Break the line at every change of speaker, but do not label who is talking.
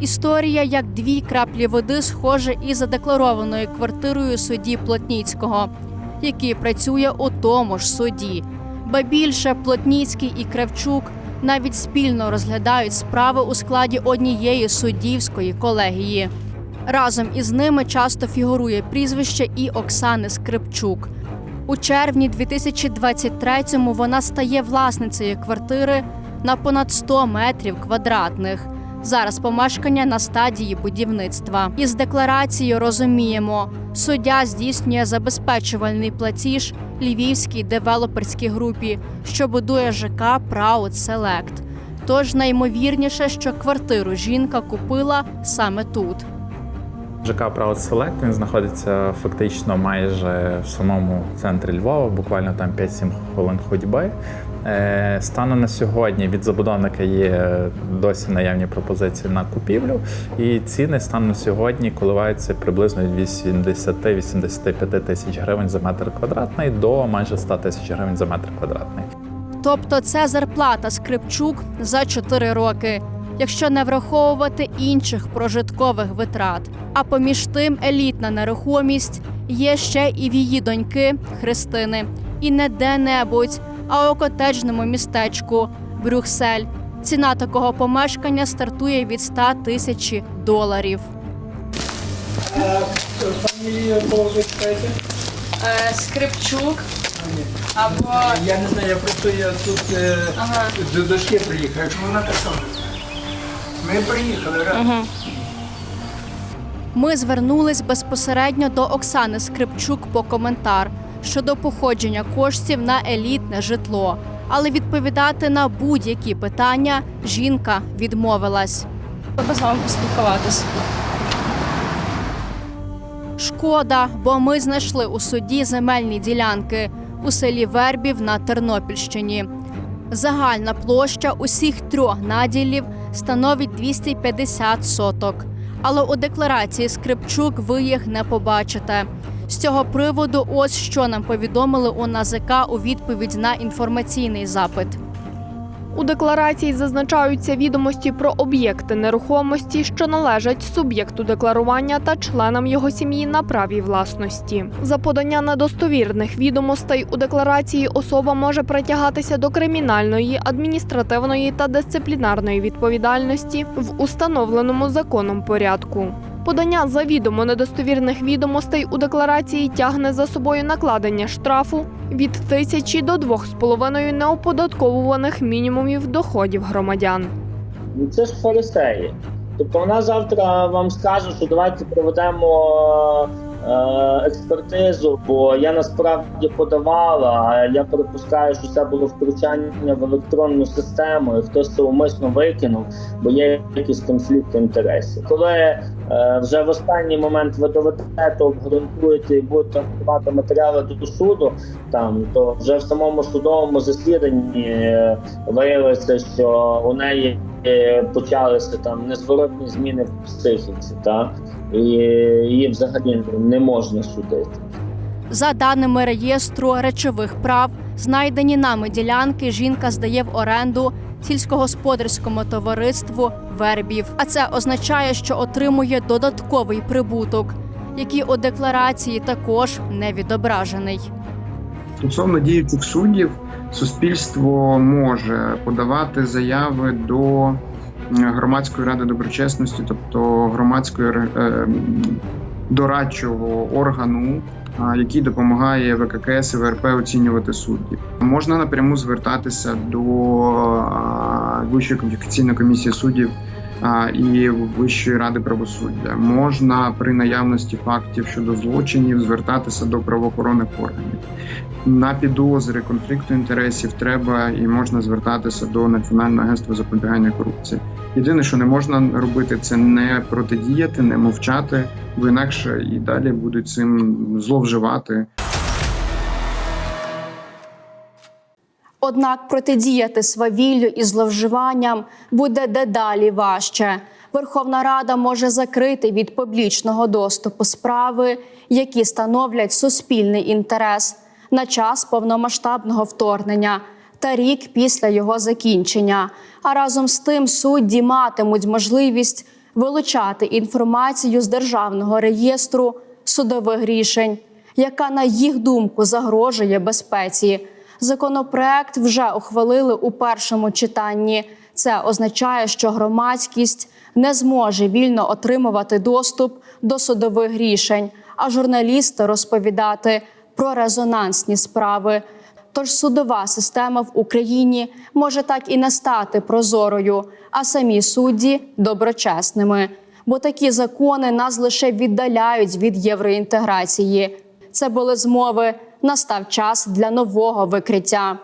Історія як дві краплі води схожа і задекларованою квартирою судді Плотніцького, який працює у тому ж суді. Ба більше Плотніцький і Кравчук навіть спільно розглядають справи у складі однієї суддівської колегії. Разом із ними часто фігурує прізвище і Оксани Скрипчук. У червні 2023-му вона стає власницею квартири на понад 100 метрів квадратних. Зараз помешкання на стадії будівництва. Із декларацією розуміємо, суддя здійснює забезпечувальний платіж львівській девелоперській групі, що будує ЖК Праут Селект. Тож наймовірніше, що квартиру жінка купила саме тут.
ЖК Proud Select, він знаходиться фактично майже в самому центрі Львова, буквально там 5-7 хвилин ходьби. Е, Станом на сьогодні від забудовника є досі наявні пропозиції на купівлю, і ціни станом на сьогодні коливаються приблизно від 80-85 тисяч гривень за метр квадратний до майже 100 тисяч гривень за метр квадратний.
Тобто це зарплата Скрипчук за 4 роки, якщо не враховувати інших прожиткових витрат. А поміж тим елітна нерухомість є ще і в її доньки Христини. І не де-небудь, а у котеджному містечку Брюксель. Ціна такого помешкання стартує від 100 тисяч доларів.
Фамілію повичкайте.
Скрипчук або
Я не знаю, я просто я тут е,
Ага.
до дошки приїхав. Якщо вона так само. Ми приїхали раз.
Ми звернулись безпосередньо до Оксани Скрипчук по коментар щодо походження коштів на елітне житло. Але відповідати на будь-які питання жінка відмовилась.
Треба з вами поспілкуватися.
Шкода, бо ми знайшли у суді земельні ділянки у селі Вербів на Тернопільщині. Загальна площа усіх трьох наділів становить 250 соток. Але у декларації Скрипчук ви їх не побачите. З цього приводу, ось що нам повідомили у НАЗК у відповідь на інформаційний запит.
У декларації зазначаються відомості про об'єкти нерухомості, що належать суб'єкту декларування та членам його сім'ї на праві власності. За подання недостовірних відомостей у декларації особа може притягатися до кримінальної, адміністративної та дисциплінарної відповідальності в установленому законом порядку. Подання завідомо недостовірних відомостей у декларації тягне за собою накладення штрафу від тисячі до двох з половиною неоподатковуваних мінімумів доходів громадян.
Ну, Це ж фарисеї. Тобто вона завтра вам скаже, що давайте проведемо експертизу, бо я насправді подавала, я припускаю, що це було втручання в електронну систему, і хтось це умисно викинув, бо є якийсь конфлікт інтересів. Коли е, вже в останній момент ви доведете, обґрунтуєте і будете готувати матеріали до суду, там то вже в самому судовому засіданні е, виявиться, що у неї е, почалися там незворотні зміни в психіці, та і її взагалі не можна судити.
За даними реєстру речових прав, знайдені нами ділянки жінка здає в оренду сільськогосподарському товариству Вербів. А це означає, що отримує додатковий прибуток, який у декларації також не відображений.
Стосовно діючих суддів, суспільство може подавати заяви до громадської ради доброчесності, тобто громадської е, дорадчого органу, який допомагає ВККС і ВРП оцінювати суддів. Можна напряму звертатися до Вищої кваліфікаційної комісії суддів і Вищої ради правосуддя. Можна при наявності фактів щодо злочинів звертатися до правоохоронних органів. На підозри конфлікту інтересів треба і можна звертатися до Національного агентства запобігання корупції. Єдине, що не можна робити, це не протидіяти, не мовчати, бо інакше і далі будуть цим зловживати.
Однак протидіяти свавіллю і зловживанням буде дедалі важче. Верховна Рада може закрити від публічного доступу справи, які становлять суспільний інтерес на час повномасштабного вторгнення та рік після його закінчення. А разом з тим судді матимуть можливість вилучати інформацію з державного реєстру судових рішень, яка, на їх думку, загрожує безпеці. Законопроект вже ухвалили у першому читанні. Це означає, що громадськість не зможе вільно отримувати доступ до судових рішень, а журналісти розповідати про резонансні справи. Тож судова система в Україні може так і не стати прозорою, а самі судді доброчесними. Бо такі закони нас лише віддаляють від євроінтеграції. Це були змови. Настав час для нового викриття.